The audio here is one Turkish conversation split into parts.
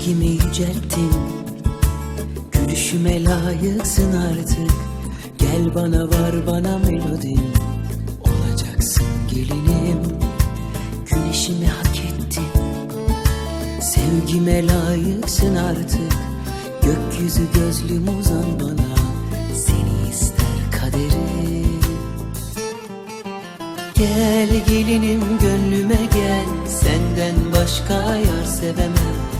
Sevgimi yücelttin. Gülüşüme layıksın artık. Gel bana var bana melodin. Olacaksın gelinim. Güneşimi hak ettin. Sevgime layıksın artık. Gökyüzü gözlüm uzan bana. Seni ister kaderim. Gel gelinim gönlüme gel. Senden başka yar sevemem.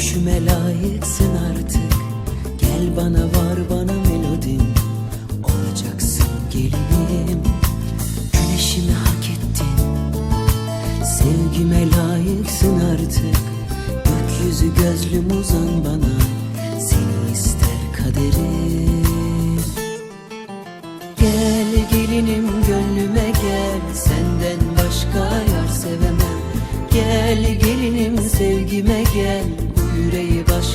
Gülüşüme layıksın artık. Gel bana var bana melodim Olacaksın gelinim. Güneşimi hak ettin. Sevgime layıksın artık. Gökyüzü gözlüm uzan bana. Seni ister kaderim. Gel gelinim gönlüme gel. Senden başka yar sevemem. Gel gelinim sevgime gel